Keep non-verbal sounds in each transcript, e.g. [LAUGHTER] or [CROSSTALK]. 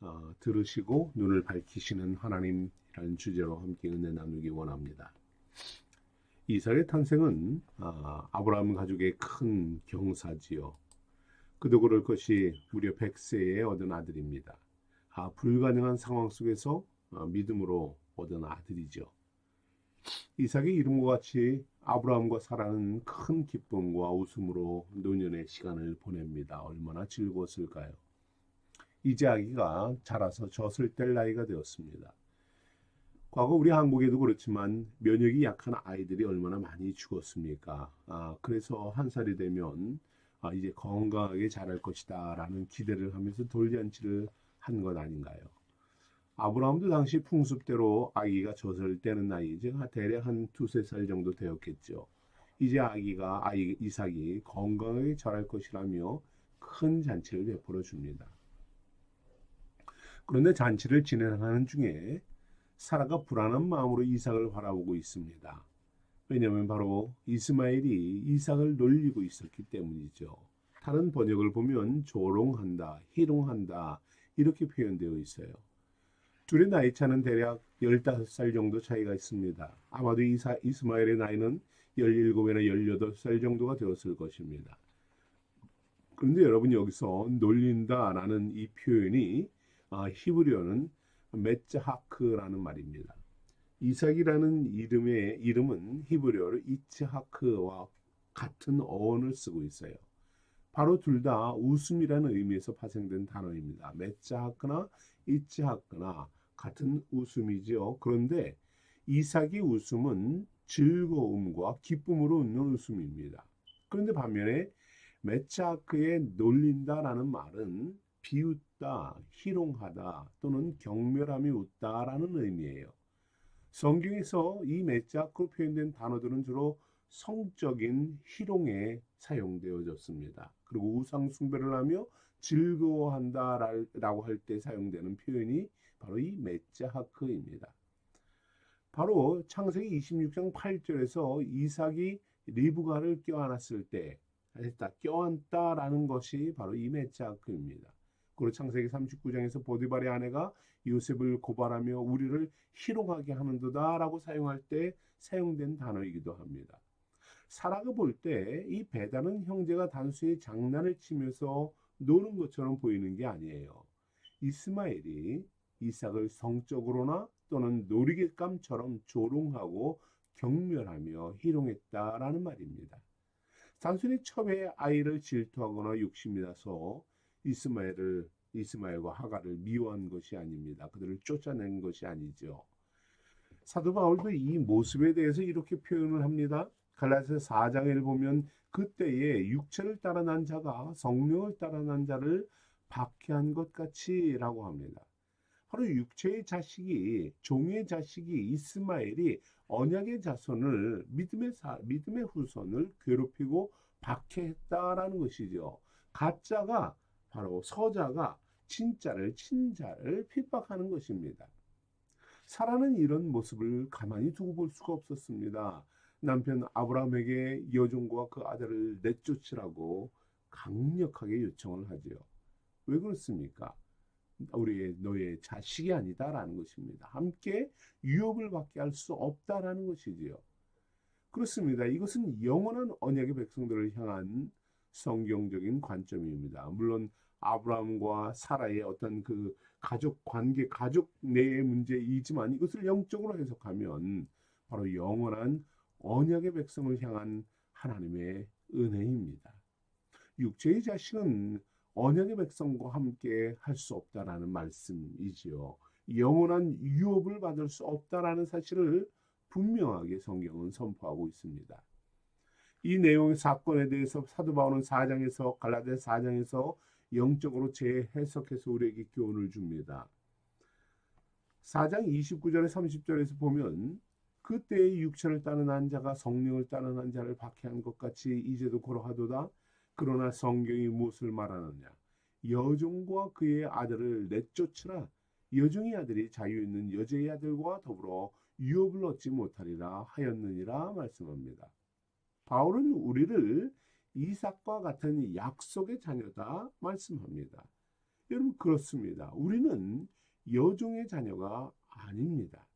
어, 들으시고 눈을 밝히시는 하나님이라는 주제로 함께 은혜 나누기 원합니다. 이삭의 탄생은 아, 아브라함 가족의 큰 경사지요. 그도 그럴 것이 무려 100세에 얻은 아들입니다. 아, 불가능한 상황 속에서 어, 믿음으로 얻은 아들이죠. 이삭의 이름과 같이 아브라함과 사라는 큰 기쁨과 웃음으로 노년의 시간을 보냅니다. 얼마나 즐거웠을까요? 이제 아기가 자라서 젖을 뗄 나이가 되었습니다. 과거 우리 한국에도 그렇지만 면역이 약한 아이들이 얼마나 많이 죽었습니까? 아, 그래서 한 살이 되면 아, 이제 건강하게 자랄 것이다 라는 기대를 하면서 돌잔치를 한 것 아닌가요? 아브라함도 당시 풍습대로 아기가 젖을 떼는 나이, 즉 대략 한 두세 살 정도 되었겠죠. 이제 아기가 아이 이삭이 건강하게 자랄 것이라며 큰 잔치를 베풀어 줍니다. 그런데 잔치를 진행하는 중에 사라가 불안한 마음으로 이삭을 바라보고 있습니다. 왜냐하면 바로 이스마엘이 이삭을 놀리고 있었기 때문이죠. 다른 번역을 보면 조롱한다, 희롱한다 이렇게 표현되어 있어요. 둘의 나이 차는 대략 15살 정도 차이가 있습니다. 아마도 이사, 이스마엘의 나이는 17이나 18살 정도가 되었을 것입니다. 그런데 여러분 여기서 놀린다라는 이 표현이 아, 히브리어는 메츠하크라는 말입니다. 이삭이라는 이름의 이름은 히브리어로 이츠하크와 같은 어원을 쓰고 있어요. 바로 둘 다 웃음이라는 의미에서 파생된 단어입니다. 메츠하크나 이츠하크나 같은 웃음이지요. 그런데 이삭의 웃음은 즐거움과 기쁨으로 웃는 웃음입니다. 그런데 반면에 메츠하크의 놀린다라는 말은 비웃다, 희롱하다 또는 경멸함이 웃다라는 의미예요. 성경에서 이 메자크로 표현된 단어들은 주로 성적인 희롱에 사용되어졌습니다. 그리고 우상 숭배를 하며 즐거워한다라고 할 때 사용되는 표현이 바로 이 메자하크입니다. 바로 창세기 26장 8절에서 이삭이 리브가를 껴안았을 때 했다 껴안다라는 것이 바로 이 메자하크입니다. 그리고 창세기 39장에서 보디발의 아내가 요셉을 고발하며 우리를 희롱하게 하는도다라고 사용할 때 사용된 단어이기도 합니다. 사라가 볼 때 이 배다는 형제가 단순히 장난을 치면서 노는 것처럼 보이는 게 아니에요. 이스마엘이 이삭을 성적으로나 또는 놀이개감처럼 조롱하고 경멸하며 희롱했다라는 말입니다. 단순히 첩의 아이를 질투하거나 욕심이 나서 이스마엘을 이스마엘과 하가를 미워한 것이 아닙니다. 그들을 쫓아낸 것이 아니죠. 사도 바울도 이 모습에 대해서 이렇게 표현을 합니다. 갈라디아 4장을 보면 그때에 육체를 따라 난 자가 성령을 따라 난 자를 박해한 것 같이라고 합니다. 바로 육체의 자식이 종의 자식이 이스마엘이 언약의 자손을 믿음의 사, 믿음의 후손을 괴롭히고 박해했다라는 것이죠. 가짜가 바로 서자가 진짜를 친자를 핍박하는 것입니다. 사라는 이런 모습을 가만히 두고 볼 수가 없었습니다. 남편 아브라함에게 여종과 그 아들을 내쫓으라고 강력하게 요청을 하지요. 왜 그렇습니까? 우리의 너의 자식이 아니다라는 것입니다. 함께 유업을 받게 할 수 없다라는 것이지요. 그렇습니다. 이것은 영원한 언약의 백성들을 향한 성경적인 관점입니다. 물론 아브라함과 사라의 어떤 그 가족 관계, 가족 내의 문제이지만 이것을 영적으로 해석하면 바로 영원한 언약의 백성을 향한 하나님의 은혜입니다. 육체의 자식은 언약의 백성과 함께 할 수 없다라는 말씀이지요. 영원한 유업을 받을 수 없다라는 사실을 분명하게 성경은 선포하고 있습니다. 이 내용의 사건에 대해서 사도 바울은 4장에서 갈라디아 4장에서 영적으로 재해석해서 우리에게 교훈을 줍니다. 4장 29절에 30절에서 보면 그때의 육체를 따는 한 자가 성령을 따는 한 자를 박해한 것 같이 이제도 그러하도다. 그러나 성경이 무엇을 말하느냐? 여종과 그의 아들을 내쫓으라. 여종의 아들이 자유 있는 여자의 아들과 더불어 유업을 얻지 못하리라 하였느니라 말씀합니다. 바울은 우리를 이삭과 같은 약속의 자녀다 말씀합니다. 여러분 그렇습니다. 우리는 여종의 자녀가 아닙니다.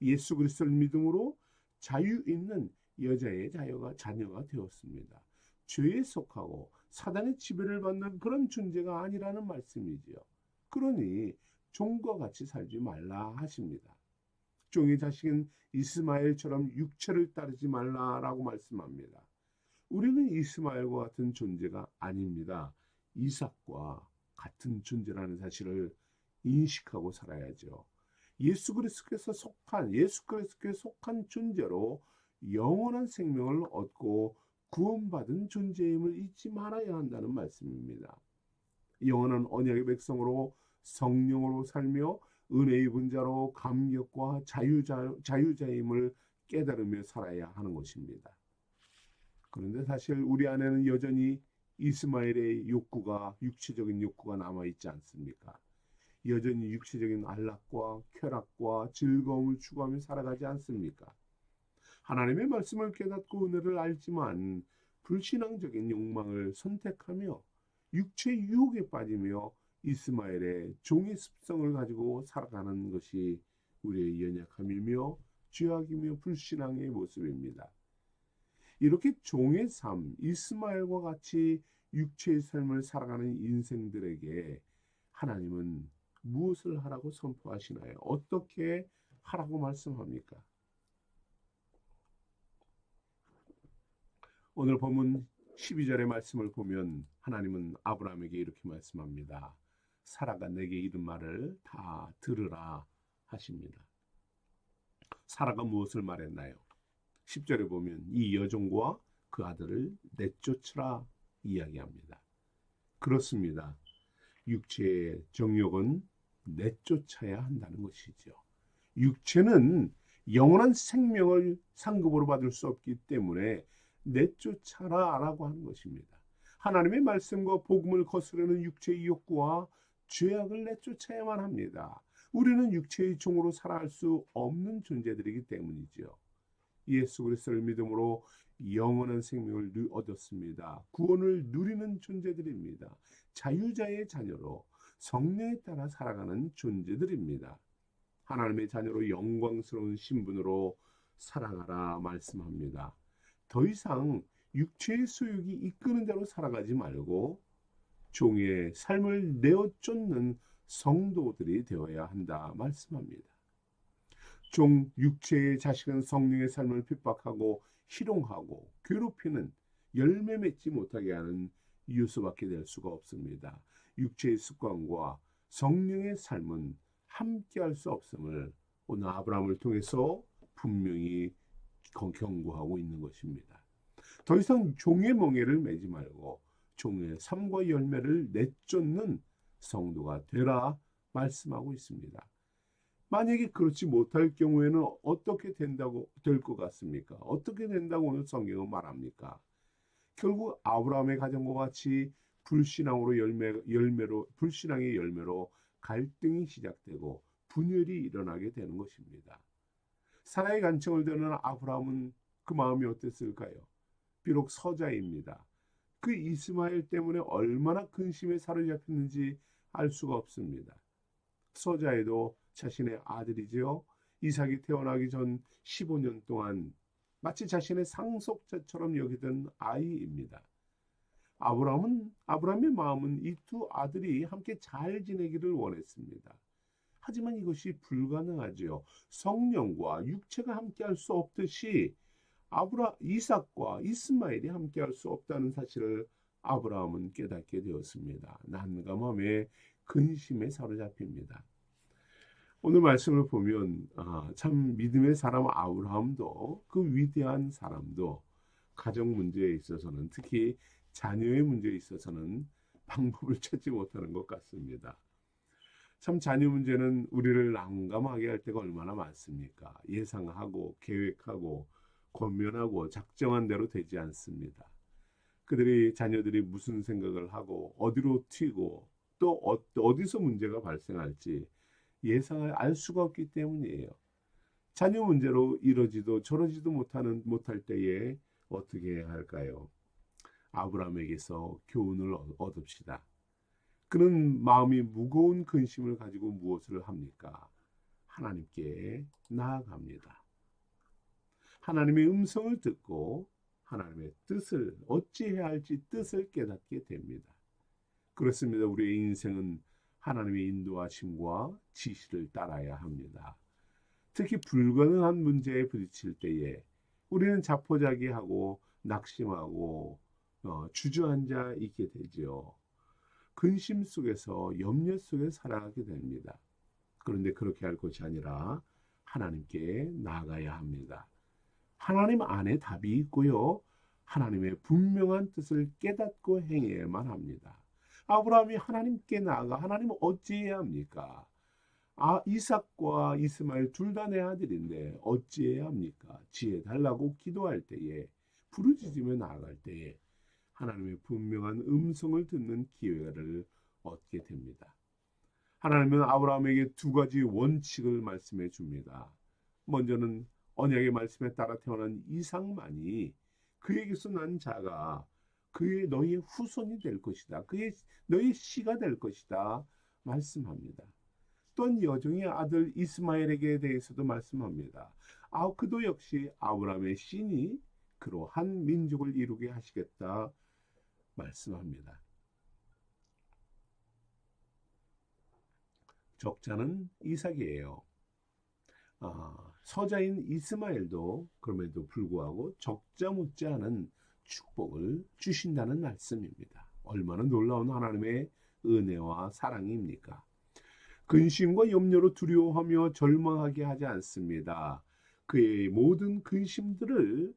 예수 그리스도를 믿음으로 자유 있는 여자의 자녀가 자녀가 되었습니다. 죄에 속하고 사단의 지배를 받는 그런 존재가 아니라는 말씀이지요. 그러니 종과 같이 살지 말라 하십니다. 종의 자식은 이스마엘처럼 육체를 따르지 말라라고 말씀합니다. 우리는 이스마엘과 같은 존재가 아닙니다. 이삭과 같은 존재라는 사실을 인식하고 살아야죠. 예수 그리스도께서 속한 예수 그리스도께 속한 존재로 영원한 생명을 얻고 구원받은 존재임을 잊지 말아야 한다는 말씀입니다. 영원한 언약의 백성으로 성령으로 살며 은혜의 분자로 감격과 자유자, 자유자임을 깨달으며 살아야 하는 것입니다. 그런데 사실 우리 안에는 여전히 이스마엘의 욕구가 육체적인 욕구가 남아 있지 않습니까? 여전히 육체적인 안락과 쾌락과 즐거움을 추구하며 살아가지 않습니까? 하나님의 말씀을 깨닫고 은혜를 알지만 불신앙적인 욕망을 선택하며 육체 유혹에 빠지며 이스마엘의 종의 습성을 가지고 살아가는 것이 우리의 연약함이며 죄악이며 불신앙의 모습입니다. 이렇게 종의 삶, 이스마엘과 같이 육체의 삶을 살아가는 인생들에게 하나님은 무엇을 하라고 선포하시나요? 어떻게 하라고 말씀합니까? 오늘 본문 12절의 말씀을 보면 하나님은 아브라함에게 이렇게 말씀합니다. 사라가 내게 이른 말을 다 들으라 하십니다. 사라가 무엇을 말했나요? 10절에 보면 이 여종과 그 아들을 내쫓으라 이야기합니다. 그렇습니다. 육체의 정욕은 내쫓아야 한다는 것이죠. 육체는 영원한 생명을 상급으로 받을 수 없기 때문에 내쫓아라 라고 하는 것입니다. 하나님의 말씀과 복음을 거스르는 육체의 욕구와 죄악을 내쫓아야만 합니다. 우리는 육체의 종으로 살아갈 수 없는 존재들이기 때문이지요. 예수 그리스도를 믿음으로 영원한 생명을 얻었습니다. 구원을 누리는 존재들입니다. 자유자의 자녀로 성령에 따라 살아가는 존재들입니다. 하나님의 자녀로 영광스러운 신분으로 살아가라 말씀합니다. 더 이상 육체의 소욕이 이끄는 대로 살아가지 말고 종의 삶을 내어 쫓는 성도들이 되어야 한다 말씀합니다. 종 육체의 자식은 성령의 삶을 핍박하고 희롱하고 괴롭히는 열매 맺지 못하게 하는 이유수밖에 될 수가 없습니다. 육체의 습관과 성령의 삶은 함께할 수 없음을 오늘 아브라함을 통해서 분명히 경고하고 있는 것입니다. 더 이상 종의 멍에를 매지 말고 종의 삶과 열매를 내쫓는 성도가 되라 말씀하고 있습니다. 만약에 그렇지 못할 경우에는 어떻게 된다고 될 것 같습니까? 어떻게 된다고 오늘 성경은 말합니까? 결국 아브라함의 가정과 같이 불신앙으로 열매 열매로 불신앙의 열매로 갈등이 시작되고 분열이 일어나게 되는 것입니다. 사라의 간청을 듣는 아브라함은 그 마음이 어땠을까요? 비록 서자입니다. 그 이스마엘 때문에 얼마나 근심에 사로잡혔는지 알 수가 없습니다. 서자에도 자신의 아들이지요. 이삭이 태어나기 전 15년 동안 마치 자신의 상속자처럼 여기던 아이입니다. 아브라함은 아브라함의 마음은 이 두 아들이 함께 잘 지내기를 원했습니다. 하지만 이것이 불가능하지요. 성령과 육체가 함께할 수 없듯이 아브라 이삭과 이스마엘이 함께할 수 없다는 사실을 아브라함은 깨닫게 되었습니다. 난감함에 근심에 사로잡힙니다. 오늘 말씀을 보면 아, 참 믿음의 사람 아브라함도 그 위대한 사람도 가정 문제에 있어서는 특히 자녀의 문제에 있어서는 방법을 [LAUGHS] 찾지 못하는 것 같습니다. 참 자녀 문제는 우리를 난감하게 할 때가 얼마나 많습니까? 예상하고 계획하고 권면하고 작정한 대로 되지 않습니다. 그들이 자녀들이 무슨 생각을 하고 어디로 튀고 또 어, 어디서 문제가 발생할지 예상을 알 수가 없기 때문이에요. 자녀 문제로 이러지도 저러지도 못하는 못할 때에 어떻게 해야 할까요? 아브라함에게서 교훈을 얻읍시다. 그런 마음이 무거운 근심을 가지고 무엇을 합니까? 하나님께 나아갑니다. 하나님의 음성을 듣고 하나님의 뜻을 어찌해야 할지 뜻을 깨닫게 됩니다. 그렇습니다. 우리의 인생은 하나님의 인도하심과 지시를 따라야 합니다. 특히 불가능한 문제에 부딪힐 때에 우리는 자포자기하고 낙심하고 어, 주저앉아 있게 되지요. 근심 속에서 염려 속에 살아가게 됩니다. 그런데 그렇게 할 것이 아니라 하나님께 나아가야 합니다. 하나님 안에 답이 있고요. 하나님의 분명한 뜻을 깨닫고 행해야만 합니다. 아브라함이 하나님께 나아가 하나님 어찌해야 합니까? 아 이삭과 이스마엘 둘 다 내 아들인데 어찌해야 합니까? 지혜 달라고 기도할 때에 부르짖으며 나아갈 때에 하나님의 분명한 음성을 듣는 기회를 얻게 됩니다. 하나님은 아브라함에게 두 가지 원칙을 말씀해 줍니다. 먼저는 언약의 말씀에 따라 태어난 이삭만이 그에게서 난 자가 그의 너희의 후손이 될 것이다. 그의 너희 씨가 될 것이다. 말씀합니다. 또한 여종의 아들 이스마엘에게 대해서도 말씀합니다. 아 그도 역시 아브라함의 신이 그로 한 민족을 이루게 하시겠다 말씀합니다. 적자는 이삭이에요. 아, 서자인 이스마엘도 그럼에도 불구하고 적자 못지 않은 축복을 주신다는 말씀입니다. 얼마나 놀라운 하나님의 은혜와 사랑입니까? 근심과 염려로 두려워하며 절망하게 하지 않습니다. 그의 모든 근심들을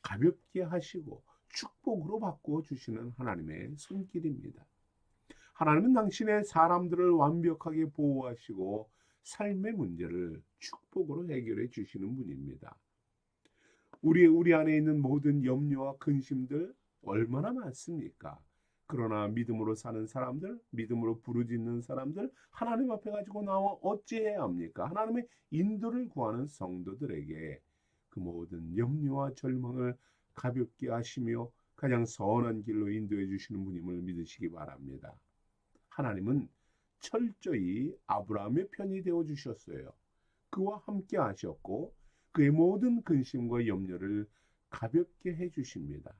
가볍게 하시고 축복으로 바꾸어 주시는 하나님의 손길입니다. 하나님은 당신의 사람들을 완벽하게 보호하시고 삶의 문제를 축복으로 해결해 주시는 분입니다. 우리 우리 안에 있는 모든 염려와 근심들 얼마나 많습니까? 그러나 믿음으로 사는 사람들, 믿음으로 부르짖는 사람들, 하나님 앞에 가지고 나와 어찌해야 합니까? 하나님의 인도를 구하는 성도들에게 그 모든 염려와 절망을 가볍게 하시며 가장 선한 길로 인도해 주시는 분임을 믿으시기 바랍니다. 하나님은 철저히 아브라함의 편이 되어 주셨어요. 그와 함께 하셨고 그의 모든 근심과 염려를 가볍게 해 주십니다.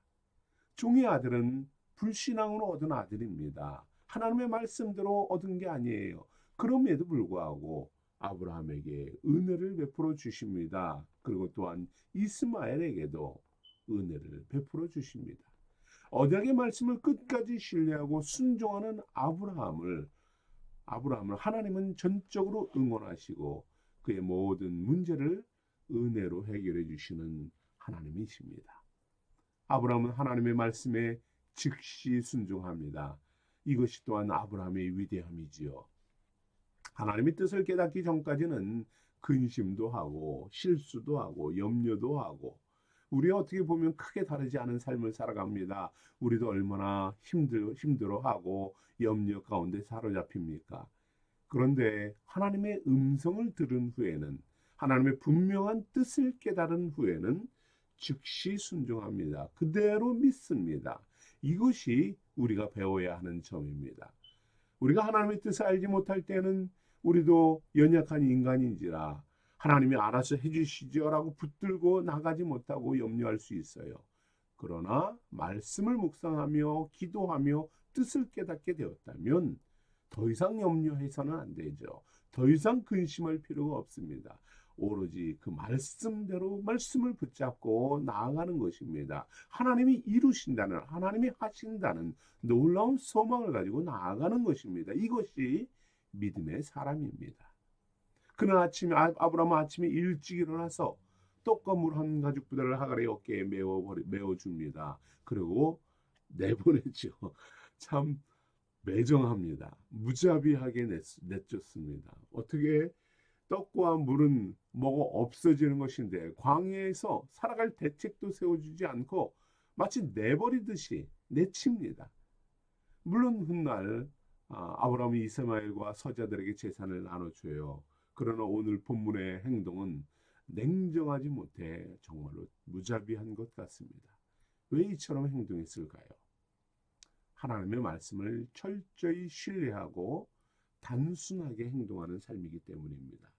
종의 아들은 불신앙으로 얻은 아들입니다. 하나님의 말씀대로 얻은 게 아니에요. 그럼에도 불구하고 아브라함에게 은혜를 베풀어 주십니다. 그리고 또한 이스마엘에게도 은혜를 베풀어 주십니다. 언약의 말씀을 끝까지 신뢰하고 순종하는 아브라함을 아브라함을 하나님은 전적으로 응원하시고 그의 모든 문제를 은혜로 해결해 주시는 하나님이십니다. 아브라함은 하나님의 말씀에 즉시 순종합니다. 이것이 또한 아브라함의 위대함이지요. 하나님의 뜻을 깨닫기 전까지는 근심도 하고 실수도 하고 염려도 하고 우리 어떻게 보면 크게 다르지 않은 삶을 살아갑니다. 우리도 얼마나 힘들 힘들어하고 염려 가운데 사로잡힙니까? 그런데 하나님의 음성을 들은 후에는 하나님의 분명한 뜻을 깨달은 후에는 즉시 순종합니다. 그대로 믿습니다. 이것이 우리가 배워야 하는 점입니다. 우리가 하나님의 뜻을 알지 못할 때는 우리도 연약한 인간인지라 하나님이 알아서 해주시죠라고 붙들고 나가지 못하고 염려할 수 있어요. 그러나 말씀을 묵상하며 기도하며 뜻을 깨닫게 되었다면 더 이상 염려해서는 안 되죠. 더 이상 근심할 필요가 없습니다. 오로지 그 말씀대로 말씀을 붙잡고 나아가는 것입니다. 하나님이 이루신다는 하나님이 하신다는 놀라운 소망을 가지고 나아가는 것입니다. 이것이 믿음의 사람입니다. 그날 아침에 아, 아브라함 아침에 일찍 일어나서 떡과 물 한 가죽 부대를 하갈의 어깨에 메워 메워 줍니다. 그리고 내보내죠. [LAUGHS] 참 매정합니다. 무자비하게 내, 내쫓습니다. 어떻게 떡과 물은 뭐가 없어지는 것인데 광야에서 살아갈 대책도 세워주지 않고 마치 내버리듯이 내칩니다. 물론 훗날 아, 아브라함이 이스마엘과 서자들에게 재산을 나눠줘요. 그러나 오늘 본문의 행동은 냉정하지 못해 정말로 무자비한 것 같습니다. 왜 이처럼 행동했을까요? 하나님의 말씀을 철저히 신뢰하고 단순하게 행동하는 삶이기 때문입니다.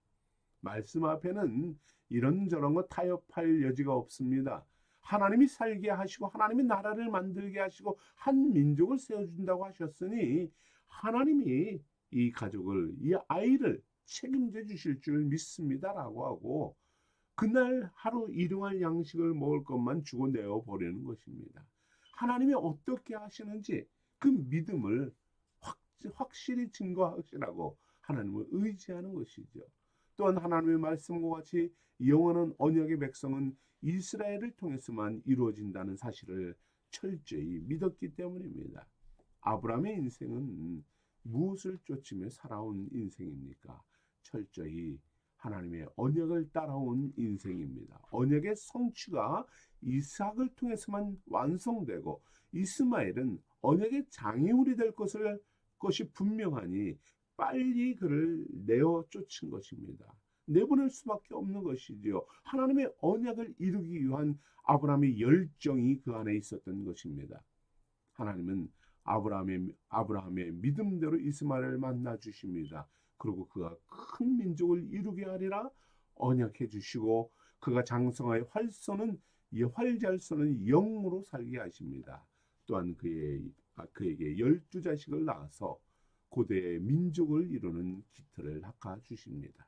말씀 앞에는 이런저런 거 타협할 여지가 없습니다. 하나님이 살게 하시고 하나님이 나라를 만들게 하시고 한 민족을 세워준다고 하셨으니 하나님이 이 가족을 이 아이를 책임져 주실 줄 믿습니다라고 하고 그날 하루 일용할 양식을 먹을 것만 주고 내어 버리는 것입니다. 하나님이 어떻게 하시는지 그 믿음을 확, 확실히 증거하시라고 하나님을 의지하는 것이죠. 또한 하나님의 말씀과 같이 영원한 언약의 백성은 이스라엘을 통해서만 이루어진다는 사실을 철저히 믿었기 때문입니다. 아브라함의 인생은 무엇을 쫓으며 살아온 인생입니까? 철저히 하나님의 언약을 따라온 인생입니다. 언약의 성취가 이삭을 통해서만 완성되고 이스마엘은 언약의 장애물이 될 것을 것이 분명하니 빨리 그를 내어 쫓은 것입니다. 내보낼 수밖에 없는 것이지요. 하나님의 언약을 이루기 위한 아브라함의 열정이 그 안에 있었던 것입니다. 하나님은 아브라함의 아브라함의 믿음대로 이스마엘을 만나 주십니다. 그리고 그가 큰 민족을 이루게 하리라 언약해 주시고 그가 장성하여 활쏘는 이 활잘 쏘는 영으로 살게 하십니다. 또한 그의 아, 그에게 열두 자식을 낳아서 고대의 민족을 이루는 기틀을 닦아 주십니다.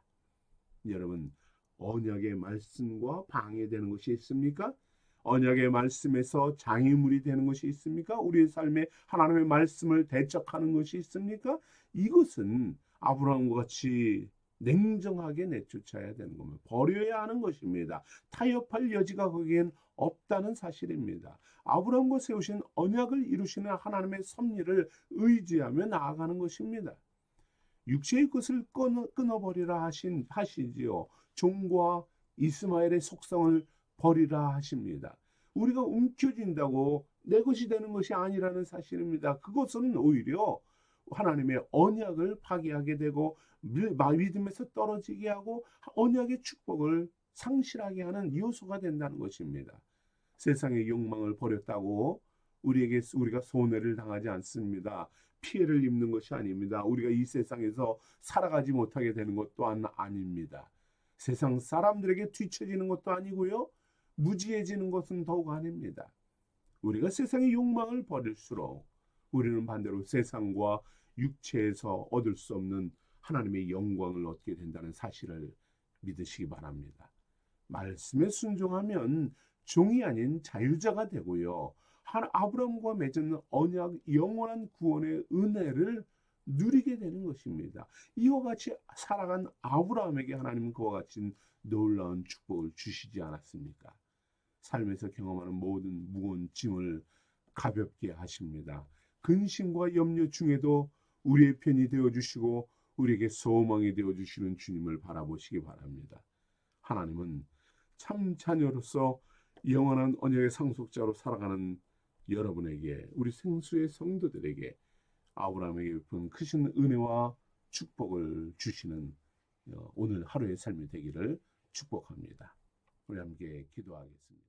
여러분 언약의 말씀과 방해되는 것이 있습니까? 언약의 말씀에서 장애물이 되는 것이 있습니까? 우리의 삶에 하나님의 말씀을 대적하는 것이 있습니까? 이것은 아브라함과 같이 냉정하게 내쫓아야 되는 겁니다. 버려야 하는 것입니다. 타협할 여지가 거기엔 없다는 사실입니다. 아브라함과 세우신 언약을 이루시는 하나님의 섭리를 의지하며 나아가는 것입니다. 육체의 것을 끊어, 끊어버리라 하신 하시지요. 종과 이스마엘의 속성을 버리라 하십니다. 우리가 움켜진다고 내 것이 되는 것이 아니라는 사실입니다. 그것은 오히려 하나님의 언약을 파괴하게 되고 믿음에서 떨어지게 하고 언약의 축복을 상실하게 하는 요소가 된다는 것입니다. 세상의 욕망을 버렸다고 우리에게 우리가 손해를 당하지 않습니다. 피해를 입는 것이 아닙니다. 우리가 이 세상에서 살아가지 못하게 되는 것 또한 아닙니다. 세상 사람들에게 뒤처지는 것도 아니고요. 무지해지는 것은 더욱 아닙니다. 우리가 세상의 욕망을 버릴수록 우리는 반대로 세상과 육체에서 얻을 수 없는 하나님의 영광을 얻게 된다는 사실을 믿으시기 바랍니다. 말씀에 순종하면 종이 아닌 자유자가 되고요. 한 아브라함과 맺은 언약 영원한 구원의 은혜를 누리게 되는 것입니다. 이와 같이 살아간 아브라함에게 하나님은 그와 같이 놀라운 축복을 주시지 않았습니까? 삶에서 경험하는 모든 무거운 짐을 가볍게 하십니다. 근심과 염려 중에도 우리의 편이 되어 주시고 우리에게 소망이 되어 주시는 주님을 바라보시기 바랍니다. 하나님은 참 자녀로서 영원한 언약의 상속자로 살아가는 여러분에게 우리 생수의 성도들에게 아브라함에게 베푼 크신 은혜와 축복을 주시는 어, 오늘 하루의 삶이 되기를 축복합니다. 우리 함께 기도하겠습니다.